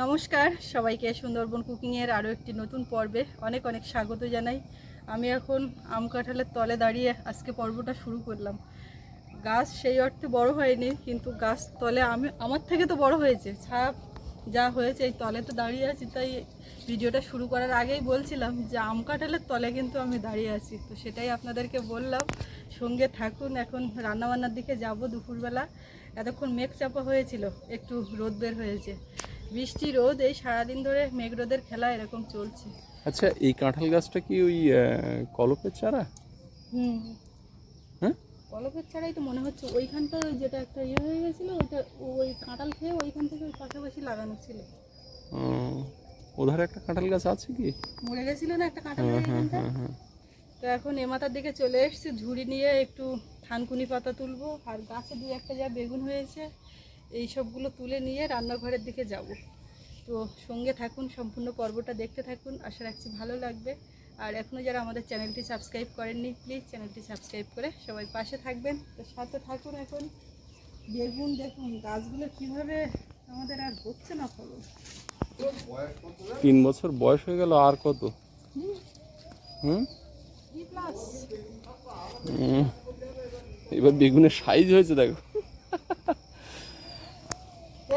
নমস্কার, সবাইকে সুন্দরবন কুকিংয়ের আরও একটি নতুন পর্বে অনেক অনেক স্বাগত জানাই। আমি এখন আম কাঁঠালের তলে দাঁড়িয়ে আজকে পর্বটা শুরু করলাম। গাছ সেই অর্থে বড় হয়নি, কিন্তু গাছ তলে আমি, আমার থেকে তো বড় হয়েছে। ছাপ যা হয়েছে এই তলে তো দাঁড়িয়ে আছি, তাই ভিডিওটা শুরু করার আগেই বলছিলাম যে আম কাঁঠালের তলে কিন্তু আমি দাঁড়িয়ে আছি। তো সেটাই আপনাদেরকে বললাম, সঙ্গে থাকুন, এখন রান্নাবান্নার দিকে যাব দুপুরবেলা। এতক্ষণ মেঘ চাপা হয়েছিল, একটু রোদ বের হয়েছে। বৃষ্টি রোদ এই সারাদিন ধরে মেঘ রোদের খেলা এরকম চলছে। আচ্ছা এই কাঁঠাল গাছটা কি ওই কলপের চারা? হুম। হ্যাঁ? কলপের ছাড়াই তো মনে হচ্ছে ওইখানটা যেটা একটা ইয়ে হয়ে গেছিল ওইটা ওই কাঁঠাল খেয়ে ওইখান থেকে ওই পাশাপাশি লাগানো ছিল। ওধারে একটা কাঁঠাল গাছ আছে কি? মরে গেছিল না একটা কাঁঠাল হ্যাঁ হ্যাঁ? হ্যাঁ তো এখন এ মাথার দিকে চলে এসেছি ঝুড়ি নিয়ে একটু থানকুনি পাতা তুলবো আর গাছে দুই একটা যা বেগুন হয়েছে এই সবগুলো তুলে নিয়ে রান্নাঘরের দিকে যাব। তো সঙ্গে থাকুন সম্পূর্ণ পর্বটা দেখতে থাকুন। আশা রাখছি ভালো লাগবে। আর এখনও যারা আমাদের চ্যানেলটি সাবস্ক্রাইব করেননি প্লিজ চ্যানেলটি সাবস্ক্রাইব করে সবাই পাশে থাকবেন। তো সাথে থাকুন এখন। বেগুন দেখুন গাছগুলো কীভাবে আমাদের আর হচ্ছে না ফলন? তিন বছর বয়স হয়ে গেল আর কত? হুম? এবার বেগুনের সাইজ হয়েছে দেখো।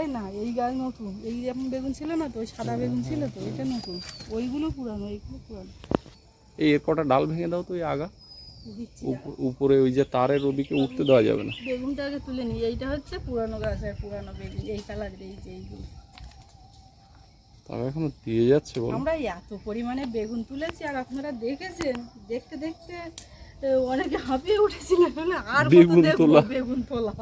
এই না? এই গাছ নতুন। এই যেমন বেগুন ছিল না তো? ওই সাদা বেগুন ছিল তো? এটা নতুন। ওইগুলো পুরানো এইগুলো পুরানো। এই এর কটা ডাল ভেঙে দাও তো এই আগা। উপরে ওই যে তারের ওদিকে উঠতে দেওয়া যাবে না। বেগুনটা আগে তুলে নিই। এইটা হচ্ছে পুরানো গাছ আর পুরানো বেগুন। এই কালারের এই যে এইগুলো। তবে এখনও দিয়ে যাচ্ছে বলো। আমরা এত পরিমাণে বেগুন তুলেছি আর আপনারা দেখেছেন? দেখতে দেখতে অনেকে হাঁপিয়ে উঠেছিল। মানে আর বেগুন তোলা। বেগুন তোলা?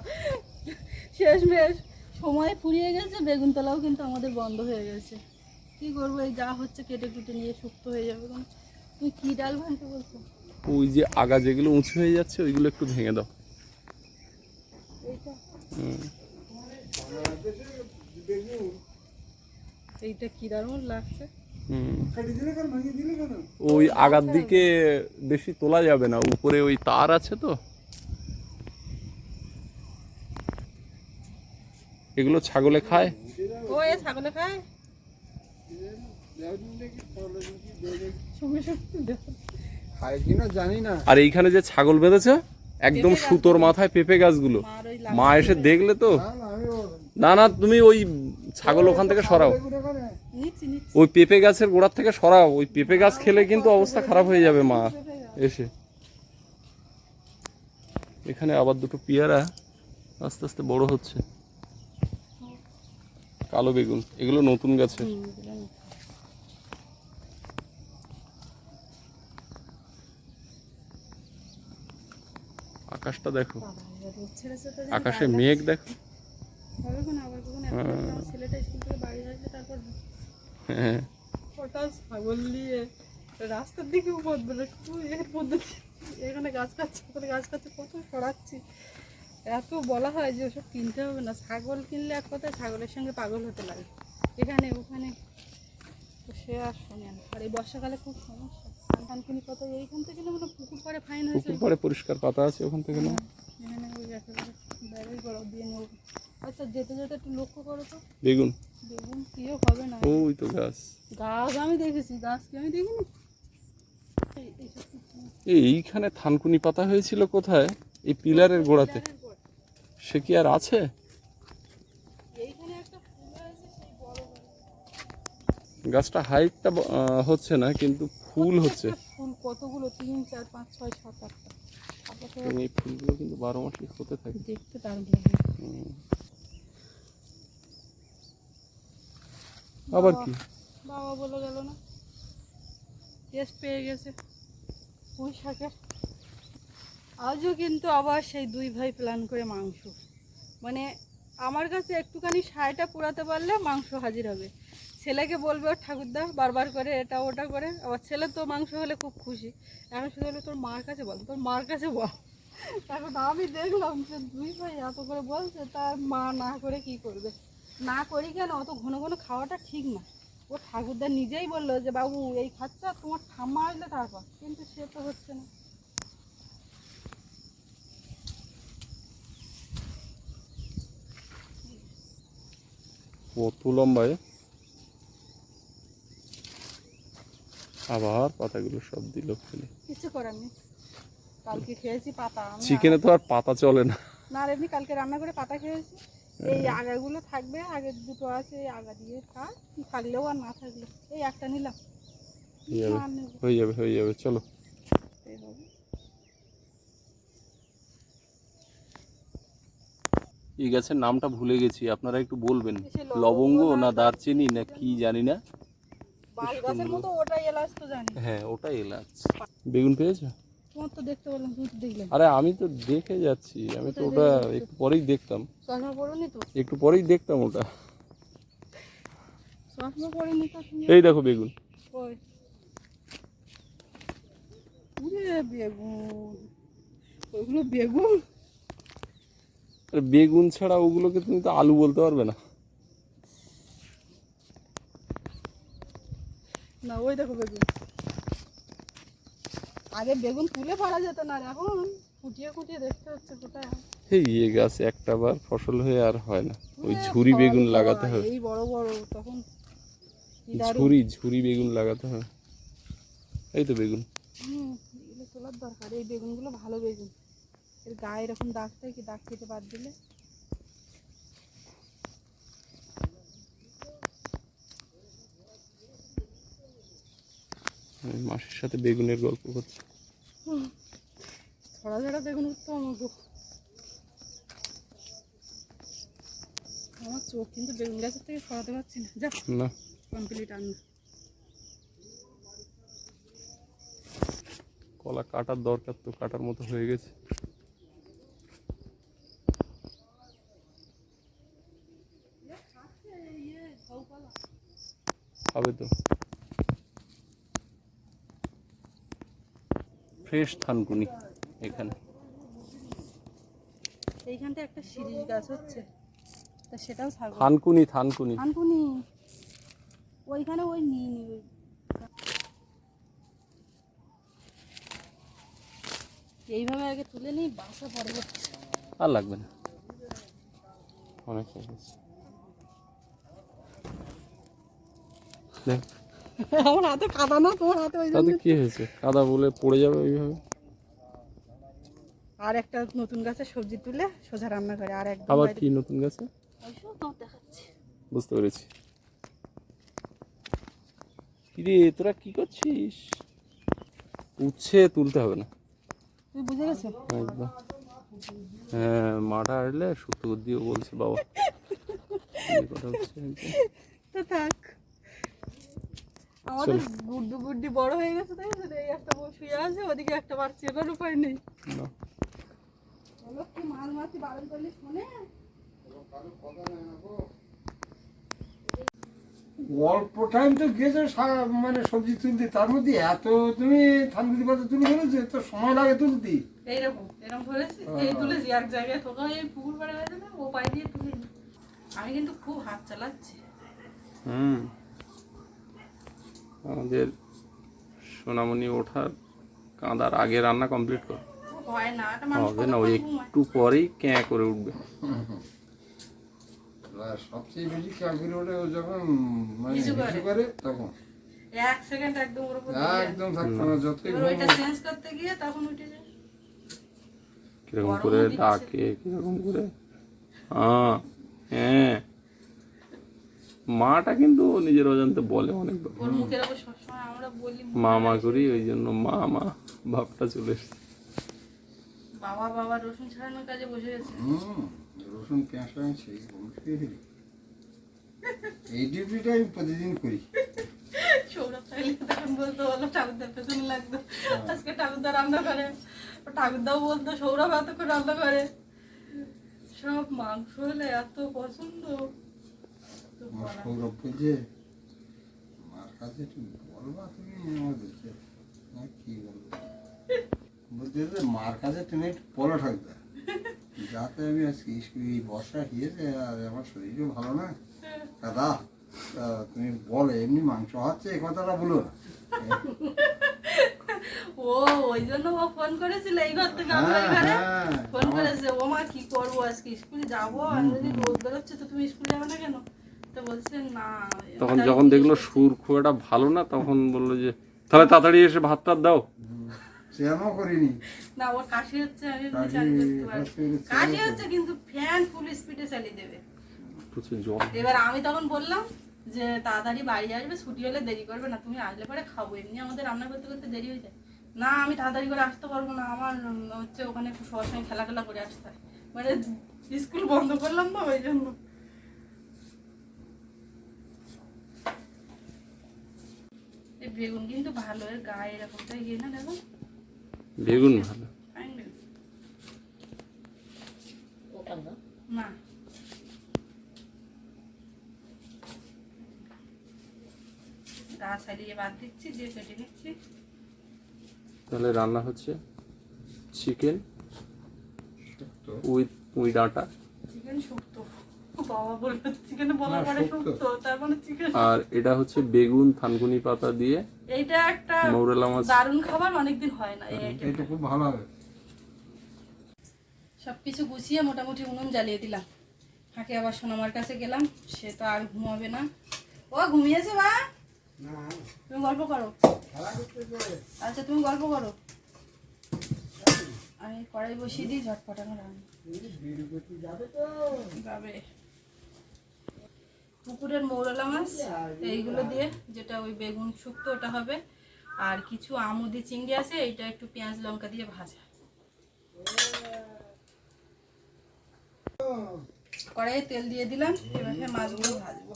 শেষমেশ সময় ফুরিয়ে গেছে বেগুন তোলাও কিন্তু আমাদের বন্ধ হয়ে গেছে। কি করব এই যা হচ্ছে কেটে কুটে নিয়ে শুক্তো হয়ে যাবে তুমি কি ডাল ভাঙতে বলছো? ওই যে আগা যেগুলো উঁচু হয়ে যাচ্ছে ওইগুলো একটু ভেঙে দাও। এইটা। হুম। এইটা কি দারুণ লাগছে। ওই আগার দিকে বেশি তোলা যাবে না উপরে ওই তার আছে তো। এগুলো ছাগলে খায়? ও এ ছাগলে খায়? সঙ্গে সঙ্গে দেখো। খায় কিনা জানি না। আর এইখানে যে ছাগল বেঁধেছে একদম সুতোর মাথায় পেঁপে গাছগুলো। মা এসে দেখলে তো। না না তুমি ওই ছাগল ওখান থেকে সরাও। ওই পেঁপে গাছের গোড়ার থেকে সরাও। ওই পেঁপে গাছ খেলে কিন্তু অবস্থা খারাপ হয়ে যাবে মা। এসে। এখানে আবার দুটো পেয়ারা আস্তে আস্তে বড় হচ্ছে। কালো বেগুন এগুলো নতুন গাছের। আকাশটা দেখো। আকাশে মেঘ দেখো। হ্যাঁ। হ্যাঁ। ওটা ছাগল নিয়ে রাস্তার দিকে উপদ্রব এখানে গাছ কাটছে গাছ কাটছে কত সরাচ্ছি এত বলা হয় যে ওসব কিনতে হবে না। ছাগল কিনলে এক কথায় ছাগলের সঙ্গে পাগল হতে লাগে। এখানে ওখানে। তো সে আর শোনে না। আর এই বর্ষাকালে খুব সমস্যা। কানকানকুনি কত? এইখান থেকে না মানে পুকুর পাড়ে ফাইন হয়েছে পুকুর পাড়ে পরিষ্কার পাতা আছে ওখান থেকে না? এখানে ওই একেবারে দিয়ে নেব আচ্ছা যেতে যেতে একটু লক্ষ্য করো তো। বেগুন। বেগুন কিও হবে না। ওই তো গাছ। গাছ আমি দেখেছি। গাছ কি আমি দেখিনি? এইখানে থানকুনি পাতা হয়েছিল কোথায়? এই পিলারের গোড়াতে। সে কি আর আছে। গাছটা হাইটটা হচ্ছে না কিন্তু ফুল হচ্ছে। ফুল কতগুলো? তিন চার পাঁচ ছয় সাত আটটা এই ফুলগুলো কিন্তু বারো মাসই হতে থাকে। দেখতে দারুণ। আবার কি? বাবা বলে গেল না? টেস্ট পেয়ে গেছে। পুঁই শাকের। আজও কিন্তু আবার সেই দুই ভাই প্ল্যান করে মাংস। মানে আমার কাছে একটুখানি সায়টা পোড়াতে পারলে মাংস হাজির হবে। ছেলেকে বলবে, ওর ঠাকুরদা, বারবার করে এটা ওটা করে। আবার ছেলে তো মাংস হলে খুব খুশি। এখন শুধু হলো তোর মার কাছে বল, তোর মার কাছে বল। এখন আমি দেখলাম যে দুই ভাই এত করে বলছে, তার মা না করে কি করবে? না করি কেন? অত ঘন ঘন খাওয়াটা ঠিক না। ও ঠাকুরদা নিজেই বলল যে, বাবু, এই খাচ্ছা, তোমার ঠাম্মা আসলে তারপর। কিন্তু সে তো হচ্ছে না। কত লম্বায় আবার পাতাগুলো সব দিল ফেলে। কিছু করার নেই কালকে খেয়েছি পাতা চিকেনে তো আর পাতা চলে না। না এমনি কালকে রান্না করে পাতা খেয়েছি। এই আগাগুলো থাকবে আগে দুটো আছে এই আগা দিয়ে খা থাকলেও আর না থাকলেও এই একটা নিলাম। হয়ে যাবে হয়ে যাবে চলো। এইভাবে এই গাছের নামটা ভুলে গেছি আপনারা একটু বলবেন লবঙ্গ না দারচিনি? না কি জানি না। হ্যাঁ ওটাই এলাচ। বেগুন পেয়েছ? আরে আমি তো দেখে যাচ্ছি আমি তো ওটা একটু পরেই দেখতাম। একটু পরেই দেখতাম ওটা। এই দেখো বেগুন। বেগুন। ওইগুলো বেগুন? আরে বেগুন ছাড়া ওগুলোকে তুমি তো আলু বলতে পারবে না। না ওই দেখো বেগুন। আগে বেগুন তুলে পারা যেত না এখন ফুটিয়ে ফুটিয়ে দেখতে হচ্ছে কোথায়। এই ইয়ে গাছ একটা বার ফসল হয়ে আর হয় না। ওই এ, ঝুরি বেগুন লাগাতে হয়, হবে এই বড় বড় তখন। ঝুরি ঝুরি বেগুন লাগাতে হবে এই তো বেগুন। হুম, এগুলো তোলার দরকার এই বেগুনগুলো ভালো বেগুন। এর গায়ে এরকম দাগ থাকে দাগ কেটে বাদ দিলে? আমি মাসির সাথে বেগুনের গল্প করছি। ছড়া ছড়া বেগুন উঠতো আমাকে আমার চোখ কিন্তু বেগুন গাছের থেকে সরাতে পারছি না। যা না। কমপ্লিট আন্ন কলা কাটার দরকার তো কাটার মতো হয়ে গেছে। খাবে তো। ফ্রেশ থানকুনি এখানে। এইখানটা একটা শিরিষ গাছ হচ্ছে। তা সেটাও থাকবে থানকুনি থানকুনি। আনপুনি ওইখানে ওই নিয়ে নি ওই এইভাবে আগে তুলে নিই বাসা পরে আর লাগবে না। অনেক হয়ে দেখ। আমার হাতে কাদা না তোমার হাতে ওই তাতে জন্য। কি হয়েছে? কাদা বলে পড়ে যাবে ওইভাবে? আর একটা নতুন গাছে সবজি তুলে সোজা রান্না করে আর একদম আবার কি নতুন গাছে? বুঝতে পেরেছি। কিরে তোরা কি করছিস? উচ্ছে তুলতে হবে না। তুই বুঝে গেছো? একদম। হ্যাঁ মাটা আসলে শুক্তো দিয়েও বলছে বাবা। কথা হচ্ছে। তো থাক। আমাদের গুড্ডু গুড্ডি বড় হয়ে গেছে তাই তো এই একটা বউ শুয়ে আছে ওদিকে একটা বাড়ছে এটার উপায় নেই। কি মাছ মাছি বারণ করলে শোনে। অল্প টাইম তো গেছে সা- মানে সবজি তুলতে। তার মধ্যে এত তুমি থানকুনি পাতা তুলে ফেলেছো তো সময় লাগে তুলতে। এইরকম এরকম ধরেছি এই তুলেছি এক জায়গায় থোকা এই পুকুর পাড়ে হয়েছে না ও পাই দিয়ে তুলে আমি কিন্তু খুব হাত চালাচ্ছি। হুম। আমাদের সোনামণি ওঠার কাঁদার আগে রান্না কমপ্লিট কর। হবে না ওই একটু পরেই ক্যাঁ করে উঠবে। সবচেয়ে বেশি খেয়াল করে ওঠে ও যখন মানে করে। তখন। এক সেকেন্ড একদম ওর উপর একদম থাকতো না যতই ওইটা চেঞ্জ করতে গিয়ে তখন উঠে যায়। কীরকম করে ডাকে কীরকম করে? হ্যাঁ হ্যাঁ। মাটা কিন্তু নিজের অজান্তে বলে বলি মা। মা করি ওই জন্য মা মা ভাবটা চলে এসছে। বাবা বাবা রসুন ছাড়ানোর কাজে বসে গেছে। রসুন পেঁয়াজ বলতে এই ডিউটিটা আমি প্রতিদিন করি। সৌরভ থাকলে তখন বলতো বলো ঠাকুরদার পেছনে লাগতো আজকে ঠাকুরদা রান্না করে। ঠাকুরদাও বলতো সৌরভ এতক্ষণ রান্না করে। সব মাংস হলে এত পছন্দ। আমার বলা- সৌরভ বলছে মার কাছে একটু বলবা তুমি আমাদেরকে আমি কি বলব? বলছে যে মার কাছে তুমি একটু বলো ঠাকুরদা। যাতে আমি আজকে এই বর্ষা আর আমার শরীরও ভালো না। দাদা তুমি বলো এমনি মাংস হচ্ছে এই কথাটা বলো না। ও ওই জন্য ও ফোন করেছিল এই ঘর থেকে আমরা হ্যাঁ এখানে হ্যাঁ ফোন করেছে ও মা কি করব আজকে স্কুলে যাব? আর যদি রোদ বেরোচ্ছে তো তুমি স্কুলে যাবে না কেন? তখন যখন দেখল সুর খুব একটা ভালো না তখন বলল যে তাহলে তাড়াতাড়ি এসে ভাত টাত দাও। চ্যানও করিনি। না ওর কাশি হচ্ছে আমি হচ্ছে, কিন্তু ফ্যান ফুল স্পিডে চালিয়ে দেবে। এবার আমি তখন বললাম যে তাড়াতাড়ি বাড়ি আসবে ছুটি হলে দেরি করবে না তুমি আসলে পরে খাব। এমনি আমাদের রান্না করতে করতে দেরি হয়ে যায়। না আমি তাড়াতাড়ি করে আসতে পারব না আমার হচ্ছে ওখানে একটু সবার সঙ্গে খেলা খেলা করে আসতে হয়। মানে স্কুল বন্ধ করলাম না ওই জন্য। এই বেগুন কিন্তু ভালো এর গায়ে এরকমটাই গিয়ে না দেখো? বেগুন ভালো। না? গা ছাড়িয়ে বাদ দিচ্ছি দিয়ে কেটে নিচ্ছি। তাহলে রান্না হচ্ছে চিকেন উইথ পুঁই ডাঁটা চিকেন শুক্তো। মানে চিকেন। আর এটা হচ্ছে বেগুন থানকুনি পাতা দিয়ে এইটা একটা মৌরেলা মাছ। দারুণ খাবার অনেকদিন হয় না এটা খুব ভালো হবে। সবকিছু গুছিয়ে মোটামুটি উনুন জ্বালিয়ে দিলাম। ফাঁকে আবার সোনামার কাছে গেলাম সে তো আর ঘুমাবে না। ও ঘুমিয়েছে বা? তুমি গল্প করো। আচ্ছা তুমি গল্প করো। আমি কড়াই বসিয়ে দিই ঝটপটানো রান্না। যাবে। পুকুরের মৌরলা মাছ, এইগুলো দিয়ে যেটা ওই বেগুন শুক্তো ওটা হবে। আর কিছু আমুদি চিংড়ি আছে, এইটা একটু পেঁয়াজ লঙ্কা দিয়ে ভাজা। কড়াইয়ে তেল দিয়ে দিলাম এভাবে মাছগুলো ভাজবো।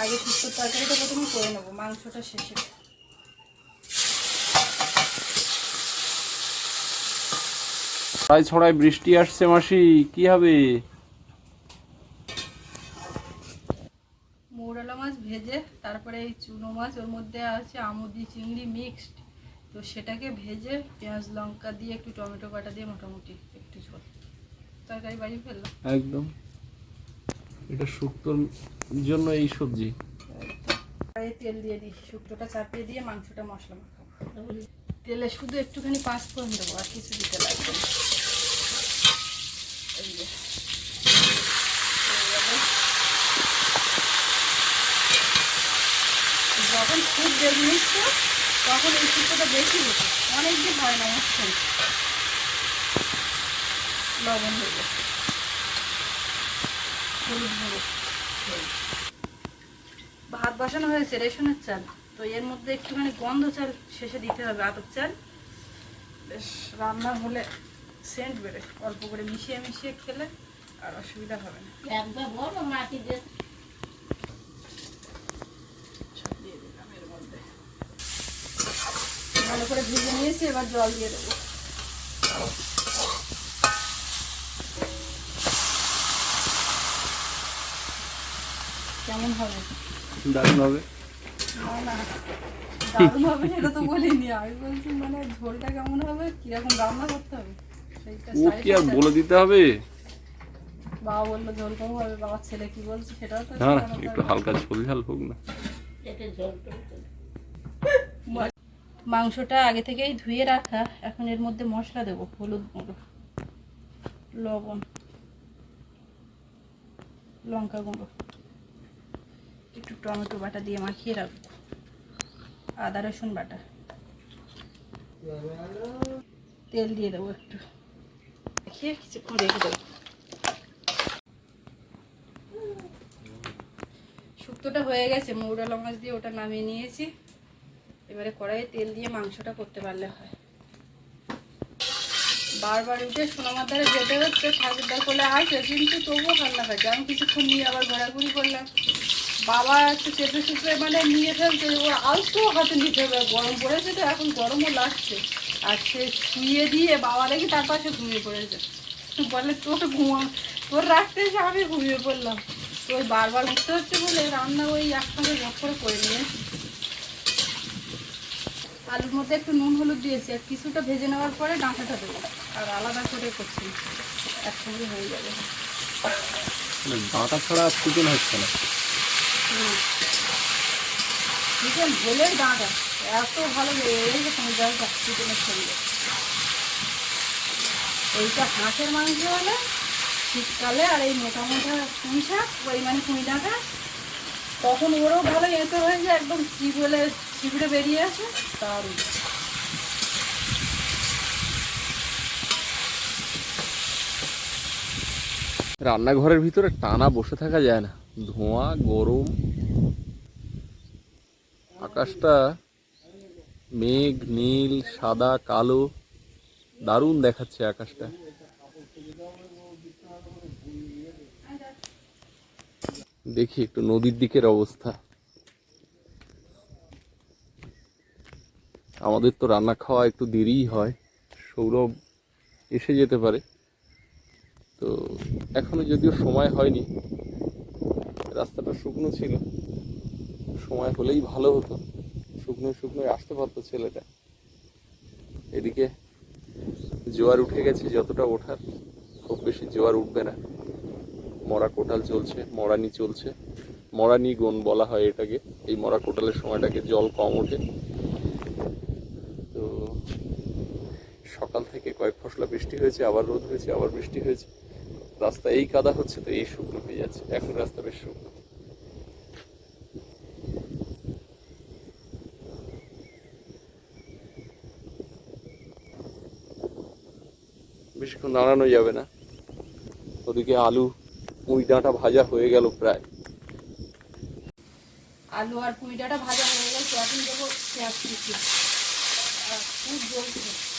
আগে শুক্তোর তরকারিটা প্রথমে করে নেব, মাংসটা শেষে। ছড়াই বৃষ্টি আসছে মাসি, কি হবে মৌরালা মাছ ভেজে তারপরে এই চুনো মাছ ওর মধ্যে আছে আমুদি চিংড়ি মিক্সড তো সেটাকে ভেজে পেঁয়াজ লঙ্কা দিয়ে একটু টমেটো কাটা দিয়ে মোটামুটি একটু ঝোল। তরকারি বাড়ি ফেললাম। একদম। এটা শুক্তোর জন্য এই সবজি। তেল দিয়ে দিই শুক্তোটা চাপিয়ে দিয়ে মাংসটা মশলা মাখাবো। তেলে শুধু একটুখানি পাঁচ ফোড়ন দেবো আর কিছু দিতে লাগবে না। এই যে। হয়ে গেল। বেগুন মিশছে তখন এই শুক্তোটা বেশি অনেক দিন হয় না মুসছেন লবণ গুঁড়ো। ভাত বসানো হয়েছে, রেশনের চাল। তো এর মধ্যে একটুখানি গন্ধ চাল শেষে দিতে হবে, আতপ চাল। বেশ, রান্না হলে সেন্ট বেড়ে অল্প করে মিশিয়ে মিশিয়ে খেলে আর অসুবিধা হবে না। সব দিয়ে দিলাম এর মধ্যে ভালো করে ভিজে নিয়েছি এবার জল দিয়ে দেবো। কেমন হবে? দারুণ হবে। না না দারুণ হবে সেটা তো বলিনি। আমি বলছি মানে ঝোলটা কেমন হবে কীরকম রান্না করতে হবে? ও কি আর বলে দিতে হবে? বাবা বলল ঝোল কেমন হবে। বাবার ছেলে কি বলছে সেটাও তো না না একটু হালকা ঝোল ঝাল হোক না। মাংসটা আগে থেকেই ধুয়ে রাখা। এখন এর মধ্যে মশলা দেবো, হলুদ গুঁড়ো, লবণ, লঙ্কা গুঁড়ো, একটু টমেটো বাটা দিয়ে মাখিয়ে রাখব, আদা, রসুন বাটা। তেল দিয়ে দেবো একটু। মাখিয়ে কিছুক্ষণ রেখে দেবো। শুক্তোটা হয়ে গেছে মৌরালা মাছ দিয়ে ওটা নামিয়ে নিয়েছি। এবারে কড়াইয়ে তেল দিয়ে মাংসটা করতে পারলে হয়। বারবার উঠে সোনামার ধারে যেতে হচ্ছে ঠাকুরদার কোলে আসে, কিন্তু তবুও কান্না খাচ্ছে আমি কিছুক্ষণ নিয়ে আবার ঘোরাঘুরি করলাম। বাবা একটু চেপে চুপে মানে নিয়ে ফেলছে ওর আলতো হাতে নিতে হবে। গরম পড়েছে তো, এখন গরমও লাগছে। আর সে শুয়ে দিয়ে বাবা দেখি তার পাশে ঘুমিয়ে পড়েছে। বলে, তোর ঘুমা, তোর রাখতে এসে আমি ঘুমিয়ে পড়লাম। তো বারবার উঠতে হচ্ছে বলে রান্না ওই একসঙ্গে ঝপ করে করে নিয়েছি। আলুর মধ্যে একটু নুন হলুদ দিয়েছি আর কিছুটা ভেজে নেওয়ার পরে ডাঁটাটা দেবো। আর আলাদা করে করছি। একসঙ্গে হয়ে যাবে। মানে ডাঁটা ছাড়া চিকেন হচ্ছে না। চিকেন ঝোলের ডাঁটা। এত ভালো যাও চিকেনের সঙ্গে। এইটা হাঁসের মাংস হলে শীতকালে আর এই মোটা মোটা পুঁই শাক ওই মানে পুঁই ডাঁটা তখন ওরও ভালো এতে হয়ে যায় একদম চিবলে চিবড়ে বেরিয়ে আসে দারুণ। রান্নাঘরের ভিতরে টানা বসে থাকা যায় না। ধোঁয়া, গরম। আকাশটা মেঘ, নীল, সাদা, কালো। দারুণ দেখাচ্ছে আকাশটা। দেখি একটু নদীর দিকের অবস্থা। আমাদের তো রান্না খাওয়া একটু দেরিই হয়। সৌরভ এসে যেতে পারে। তো এখনও যদিও সময় হয়নি, রাস্তাটা শুকনো ছিল। সময় হলেই ভালো হতো। শুকনো শুকনো আসতে পারতো ছেলেটা। এদিকে জোয়ার উঠে গেছে যতটা ওঠার, খুব বেশি জোয়ার উঠবে না। মরা কোটাল চলছে, মরানি চলছে। মরানি গন বলা হয় এটাকে। এই মরা কোটালের সময়টাকে জল কম ওঠে তো সকাল থেকে কয়েক ফসলা বৃষ্টি হয়েছে, আবার রোদ হয়েছে, আবার বৃষ্টি হয়েছে। রাস্তা এই কাদা হচ্ছে, তো এই শুকনো হয়ে যাচ্ছে। এখন রাস্তা বেশ শুকনো। বেশিক্ষণ দাঁড়ানো যাবে না। ওদিকে আলু, পুঁই ডাঁটা ভাজা হয়ে গেল প্রায়। আলু আর পুঁইটাটা ভাজা হয়ে গেছে, এখন দেবো পেঁয়াজ খুব জ্বলছে।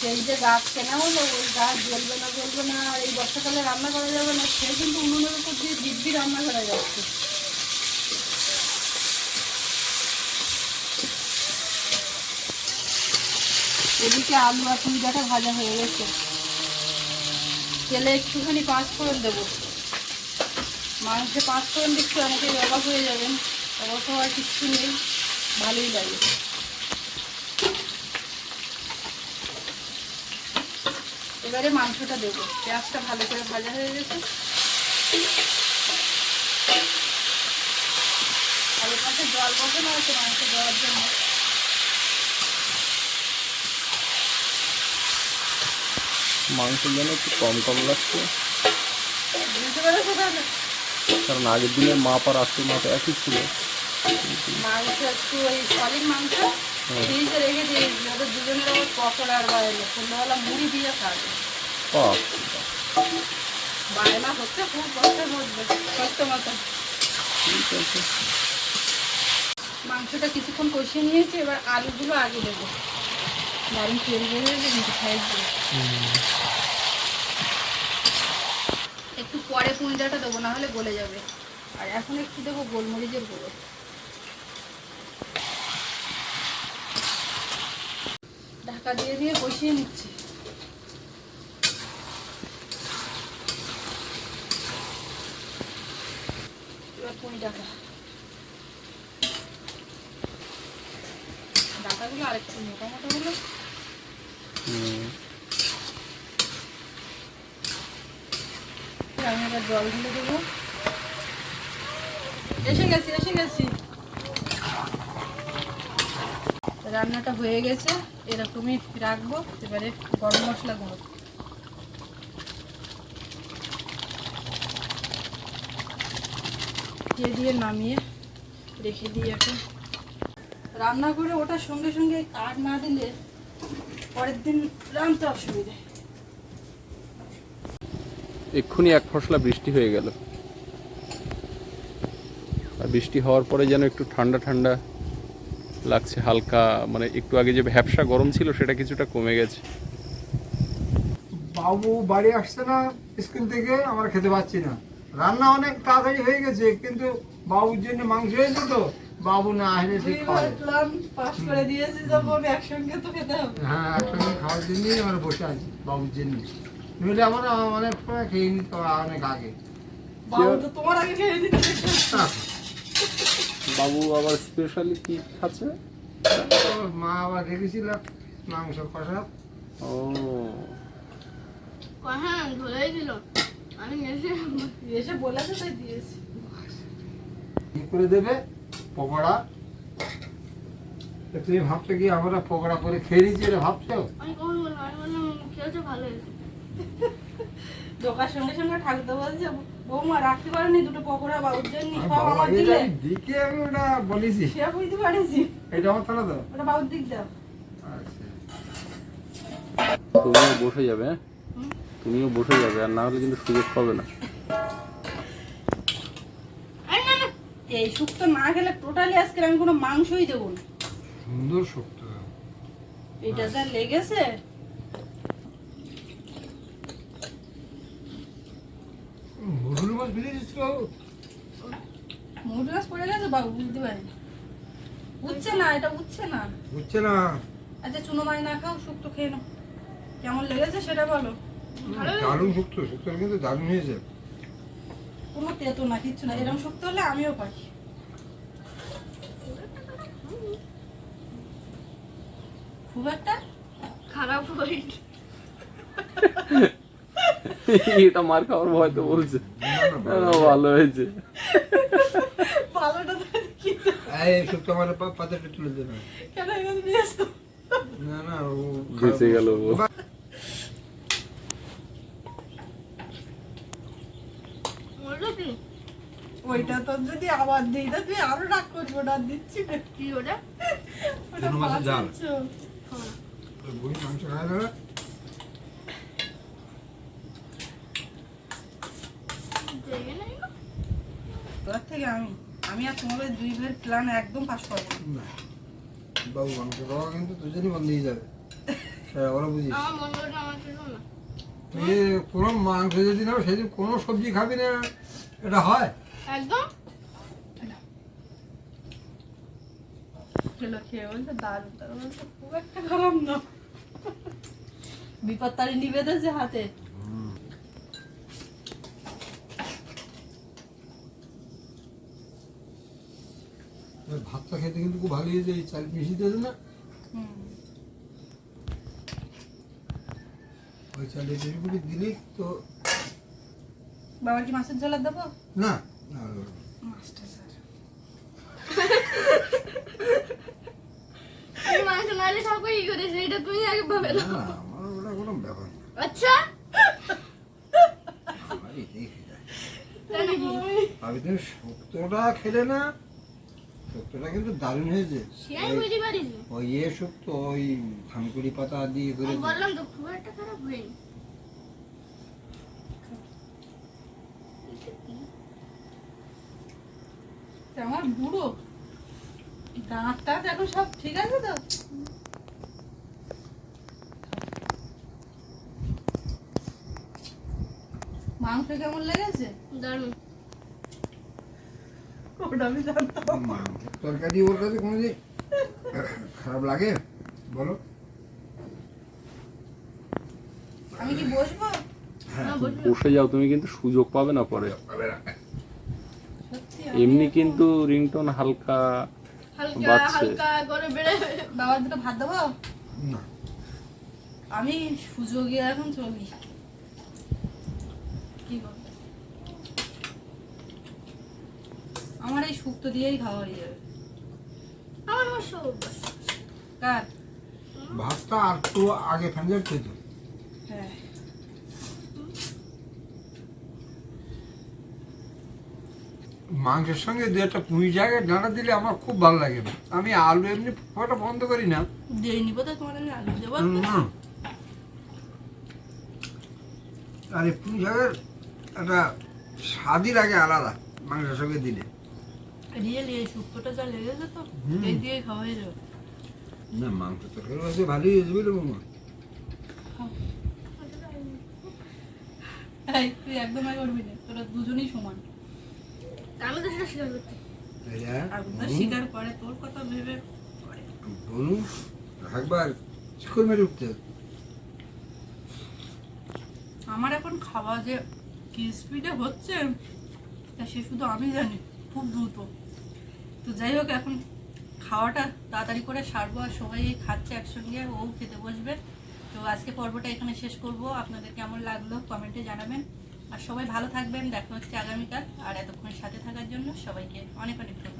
সেই যে গাছ কেনা হলো, ওই গাছ জ্বলবে না জ্বলবে না, আর এই বর্ষাকালে রান্না করা যাবে না, সে কিন্তু উনুনের উপর দিয়ে দিব্যি রান্না করা যাচ্ছে। এদিকে আলু আর পুঁইটাটা ভাজা হয়ে গেছে। তেলে একটুখানি পাঁচ ফোড়ন দেবো। মাংসে পাঁচ ফোড়ন দিচ্ছি, অনেকেই অবাক হয়ে যাবেন। অবাক হওয়ার কিচ্ছু নেই, ভালোই লাগে। এবারে মাংসটা দেবো। পেঁয়াজটা ভালো করে ভাজা হয়ে গেছে। আর এর পাশে জল বসানো আছে মাংস দেওয়ার জন্য? মাংস যেন একটু কম কম লাগছে। বুঝতে পেরেছ তাহলে? কারণ আগের দিনের মাপ আর আজকের মাপ একই ছিল। মাংস একটু ওই সলিড মাংস। মাংসটা কিছুক্ষণ কষিয়ে নিয়েছি, এবার আলুগুলো আগে দেবো। দারুণ তেল দিয়ে। একটু পরে পুঁইটাটা দেবো, না হলে গলে যাবে। আর এখন একটু দেবো গোলমরিচের গুঁড়ো। ঢাকা দিয়ে দিয়ে কষিয়ে নিচ্ছি এবার পুঁই ডাকা ডাটাগুলো আরেকটু মোটা মোটা হলো হুম। আমি এবার জল ঢেলে দেবো এসে গেছি এসে গেছি রান্নাটা হয়ে গেছে, এরকমই রাখব, এবারে গরম মশলা গুঁড়ো। দিয়ে দিয়ে নামিয়ে রেখে দিই এখন। রান্না করে ওটা সঙ্গে সঙ্গে কাঠ না দিলে পরের দিন রাঁধতে অসুবিধে। এক্ষুনি এক ফসলা বৃষ্টি হয়ে গেল। আর বৃষ্টি হওয়ার পরে যেন একটু ঠান্ডা ঠান্ডা লাগছে হালকা মানে একটু আগে যে ভ্যাবসা গরম ছিল সেটা কিছুটা কমে গেছে। বাবু বাড়ি আসছে না স্কুল থেকে আমরা খেতে পাচ্ছি না। রান্না অনেক তাড়াতাড়ি হয়ে গেছে কিন্তু বাবুর জন্য মাংস হয়েছে তো বাবু না আসলে পাস করে দিয়েছি যখন একসঙ্গে তো খেতে হবে। হ্যাঁ একসঙ্গে খাওয়ার জন্যই আমরা বসে আছি বাবুর জন্য। নইলে আমরা অনেক সময় খেয়ে নিত অনেক আগে। বাবু তো তোমার আগে খেয়ে দিচ্ছে হ্যাঁ, বাবু আবার স্পেশালি কি খাচ্ছে? মা আবার রেখেছিল মাংস কষা। ও। হ্যাঁ ধরেই দিল। আমি এসে এসে বলেছে তাই দিয়েছি। কি করে দেবে? পকোড়া। তা তুমি ভাবছ কি আমরা পকোড়া করে খেয়ে এটা ভাবছ? ভালো সঙ্গে সঙ্গে ঠাকুরদা বলছে বৌমা রাখতে পারেনি দুটো পকোড়া বাবুর জন্য আমি সব আমার দিলে। আমি দিকে আমি ওটা বলেছি। সে বুঝতে পারিছি এটা আমার থালা তো ওটা বাবুর দিক দাও। আচ্ছা। তুমিও বসে যাবে হ্যাঁ? তুমিও বসে যাবে আর না হলে কিন্তু সুযোগ পাবে না। এই শুক্তো না খেলে টোটালি আজকে আমি কোনো মাংসই দেবো না। সুন্দর শক্ত। এটা যা লেগেছে মরুল মাছ বেরিয়ে দিচ্ছিল মুড গাছ পড়ে গেছে বাবু বুঝতে পারি উঠছে না এটা উঠছে না। বুঝছে না। আচ্ছা চুনো মাছ না খাও শুক্তো খেয়ে নাও। কেমন লেগেছে সেটা বলো। দারুণ শুক্ত শুক্তটা কিন্তু দারুণ হয়েছে। কোনো তেতো না কিচ্ছু না। এরকম শুক্তো হলে আমিও পারি। খুব একটা? খারাপ হয়ে এটা মার খাওয়ার ভয় তো বলছে। ভালো হয়েছে। ওইটা তো যদি আবার দিই তা তুই আরও রাগ করবি ওটা দিচ্ছি কি ওটা? ওটা জাল। বই মাংস খায় না দেখে নাই গো। তোর থেকে আমি আমি আর তোমাদের দুই ভাইয়ের প্ল্যান একদম পাস করব না। না। বাবু মাংস খাওয়া কিন্তু দুজনই বন্ধ হয়ে যাবে। হ্যাঁ ওরা বুঝিস। না। তুই কোনো মাংস যদি সেদিন কোনো সবজি খাবি না। এটা হয়? একদম। খেলো খেয়ে বলছে দারুণ দারুণ। বলছে খুব একটা খারাপ না। বিপদ তারি নিবেদেছে হাতে। ভাতটা খেতে কিন্তু খুব ভালো হয়েছে এই চাল মিশিয়ে দেবে না? ওই চালে দিলি তো বাবার কি মাছের ঝোলা দেবো? না না, মাছটা স্যার। তুমি মাংস নাড়ে থাকো করে? সেইটা তুমি আগে ভাবে না, আমার ওটা কোনো ব্যাপার না। আচ্ছা। আমি তুমি শুক্তোটা খেলে না শুক্তোটা কিন্তু দারুণ হয়েছে। সে বুঝতে পারিনি। ওই ইয়ে শুক্তো ওই থানকুড়ি পাতা দিয়ে করে বললাম তো খুব একটা খারাপ হয়নি। আমার বুড়ো দাঁত টাত এখন সব ঠিক আছে তো? মাংস কেমন লেগেছে? দারুণ। ওটা আমি জানতাম। তরকারি ওর কাছে কোনো যে খারাপ লাগে? বলো। আমি কি বসবো? হ্যাঁ বসে যাও তুমি কিন্তু সুযোগ পাবে না পরে। এমনি কিন্তু রিংটোন হালকা হালকা বাচ্চা। হালকা করে বেড়ে বাবার দুটো ভাত দেবো? আমি সুযোগে এখন চলি। কি করবে আমার এই শুক্তো দিয়েই খাওয়া হয়ে যাবে। আমার কার? ভাতটা আর একটু আগে ফ্যাঞ্জার খেত হ্যাঁ। মাংসের সঙ্গে দু একটা পুঁই জায়গায় ডাঁটা দিলে আমার খুব ভালো লাগে। আমি আলু এমনি ফোটা বন্ধ করি না। তোমার আমি আলু দেবো। আর এই পুঁই শাকের একটা স্বাদই লাগে আলাদা মাংসের সঙ্গে দিলে। রিয়েলি এই শুক্তোটা যা লেগেছে তো হুম। এই দিয়ে খাওয়া হয়ে যাবে। না মাংস তরকারি আছে ভালোই হয়েছে বুঝলে বৌমা। তুই একদম আগে করবি না তোরা দুজনেই সমান। আমি তো সেটা স্বীকার করতে। তাই না? আর ওটা স্বীকার করে তোর কথা ভেবে একবার শিকড় মেরে উঠতে। আমার এখন খাওয়া যে কি স্পিডে হচ্ছে তা সে শুধু আমি জানি। খুব দ্রুত। তো যাই হোক, এখন খাওয়াটা তাড়াতাড়ি করে সারবো আর সবাই খাচ্ছে একসঙ্গে, ও খেতে বসবে। তো আজকে পর্বটা এখানে শেষ করব। আপনাদের কেমন লাগল কমেন্টে জানাবেন। আর সবাই ভালো থাকবেন, দেখা হচ্ছে আগামীকাল। আর এতক্ষণ সাথে থাকার জন্য সবাইকে অনেক অনেক ধন্যবাদ।